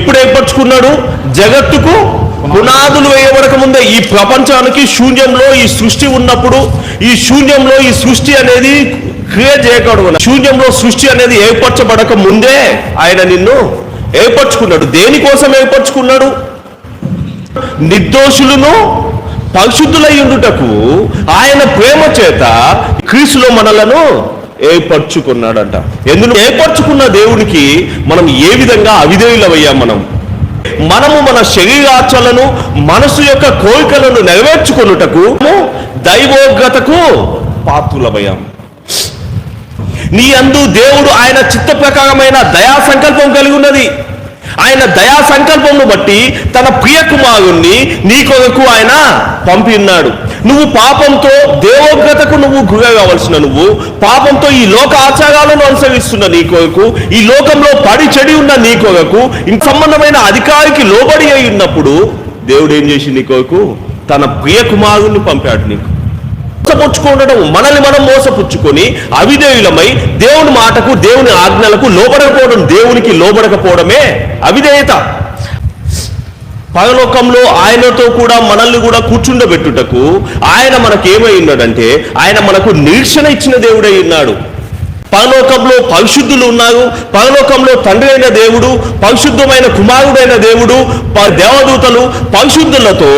ఎప్పుడు ఏర్పరచుకున్నాడు? జగత్తుకు పునాదులు వేయబడక ముందే. ఈ ప్రపంచానికి శూన్యంలో ఈ సృష్టి ఉన్నప్పుడు ఈ శూన్యంలో ఈ సృష్టి అనేది క్రియేట్ చేయకూడదు శూన్యంలో సృష్టి అనేది ఏర్పరచబడక ముందే ఆయన నిన్ను ఏర్పరచుకున్నాడు. దేనికోసం ఏర్పరచుకున్నాడు? నిర్దోషులను పరిశుద్ధులై ఉండుటకు ఆయన ప్రేమ చేత క్రీసులో మనలను ఏర్పరచుకున్నాడంట. ఎందుకు ఏర్పరచుకున్న దేవునికి మనం ఏ విధంగా అవిధేయులమయ్యాం మనం? మనము మన శరీరాచలను మనసు యొక్క కోరికలను నెరవేర్చుకొనుటకు దైవోగ్రతకు పాత్రులమయ్యాం. నీ అందు దేవుడు ఆయన చిత్త ప్రకారమైన దయా సంకల్పం కలిగి ఉన్నది. ఆయన దయా సంకల్పంను బట్టి తన ప్రియకుమారుణ్ణి నీ కొరకు ఆయన పంపి ఉన్నాడు నువ్వు పాపంతో దేవోగ్రతకు నువ్వు గురి కావలసిన నువ్వు పాపంతో ఈ లోక ఆచారాలను అనుసరిస్తున్న నీ కొరకు ఈ లోకంలో పడి చెడి ఉన్న నీ కొరకు ఇంత సంబంధమైన అధికారికి లోబడి అయి ఉన్నప్పుడు దేవుడు ఏం చేసి నీ కొరకు? తన ప్రియ కుమారుణ్ణి పంపాడు నీకు. మోసపుచ్చుకుండడం మనల్ని మనం మోసపుచ్చుకొని అవిధేయులమై దేవుని మాటకు దేవుని ఆజ్ఞలకు లోబడకపోవడం దేవునికి లోబడకపోవడమే అవిధేయత. పరలోకంలో ఆయనతో కూడా మనల్ని కూడా కూర్చుండబెట్టుటకు ఆయన మనకు ఏమై ఉన్నాడంటే ఆయన మనకు నిరీక్షణ ఇచ్చిన దేవుడై ఉన్నాడు. పరలోకంలో పరిశుద్ధులు ఉన్నారు. పరలోకంలో తండ్రి అయిన దేవుడు పరిశుద్ధమైన కుమారుడైన దేవుడు ప- దేవదూతలు పరిశుద్ధులతో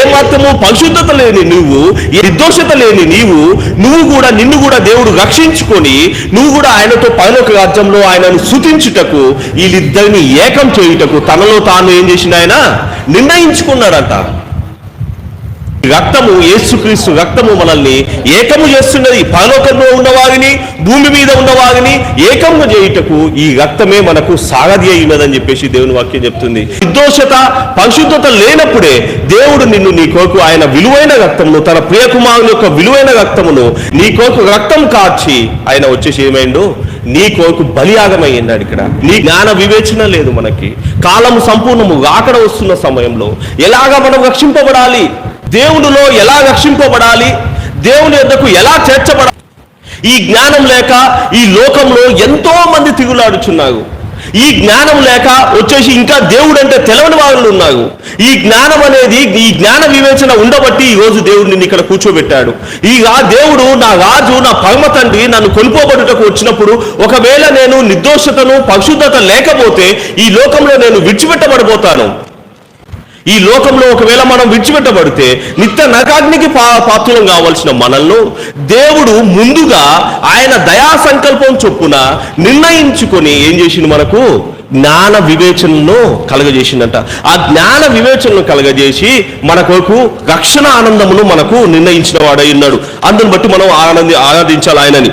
ఏమాత్రము పరిశుద్ధత లేని నువ్వు నిర్దోషత లేని నీవు నువ్వు కూడా నిన్ను కూడా దేవుడు రక్షించుకొని నువ్వు కూడా ఆయనతో పరలోక రాజ్యంలో ఆయనను శుతించుటకు వీళ్ళిద్దరిని ఏకం చేయుటకు తనలో తాను ఏం చేసిన ఆయన? నిర్ణయించుకున్నాడంట. రక్తము యేసుక్రీస్తు రక్తము మనల్ని ఏకము చేస్తున్నది. పరలోకంలో ఉన్నవారిని భూమి మీద ఉన్నవారిని ఏకము చేయుటకు ఈ రక్తమే మనకు సారథి అయినదని చెప్పేసి దేవుని వాక్యం చెప్తుంది. నిర్దోషత పరిశుద్ధత లేనప్పుడే దేవుడు నిన్ను నీ కొరకు ఆయన విలువైన రక్తమును తన ప్రియకుమారుని యొక్క విలువైన రక్తమును నీ కొరకు రక్తం కార్చి ఆయన వచ్చేసి ఏమైండు? నీ కొరకు బలియాగమయ్యిండాడు ఇక్కడ. నీ జ్ఞాన వివేచన లేదు మనకి. కాలము సంపూర్ణము రాకడ వస్తున్న సమయంలో ఎలాగా మనం రక్షింపబడాలి? దేవునిలో ఎలా రక్షింపబడాలి? దేవుని యొద్దకు ఎలా చేర్చబడాలి? ఈ జ్ఞానం లేక ఈ లోకంలో ఎంతో మంది తిగులాడుచున్నారు. ఈ జ్ఞానం లేక వచ్చేసి ఇంకా దేవుడు అంటే తెలవని వాళ్ళు ఉన్నారు. ఈ జ్ఞానం అనేది ఈ జ్ఞాన వివేచన ఉండబట్టి ఈ రోజు దేవుడు నిన్ను ఇక్కడ కూర్చోబెట్టాడు. ఈ ఆ దేవుడు నా రాజు నా పరమ తండ్రి నన్ను కొనుక్కోబడుటకు వచ్చినప్పుడు ఒకవేళ నేను నిర్దోషతను పరిశుద్ధత లేకపోతే ఈ లోకంలో నేను విడిచిపెట్టబడిపోతాను ఈ లోకంలో ఒకవేళ మనం విడిచిపెట్టబడితే నిత్య నరకాగ్నికి పా పాత్రం కావాల్సిన మనల్ని దేవుడు ముందుగా ఆయన దయా సంకల్పం చొప్పున నిర్ణయించుకొని ఏం చేసింది మనకు? జ్ఞాన వివేచనను కలగజేసిందంట ఆ జ్ఞాన వివేచనను కలగజేసి మన కొరకు రక్షణ ఆనందమును మనకు నిర్ణయించిన వాడై ఉన్నాడు. అందుని బట్టి మనం ఆనంది ఆరాధించాలి ఆయనని.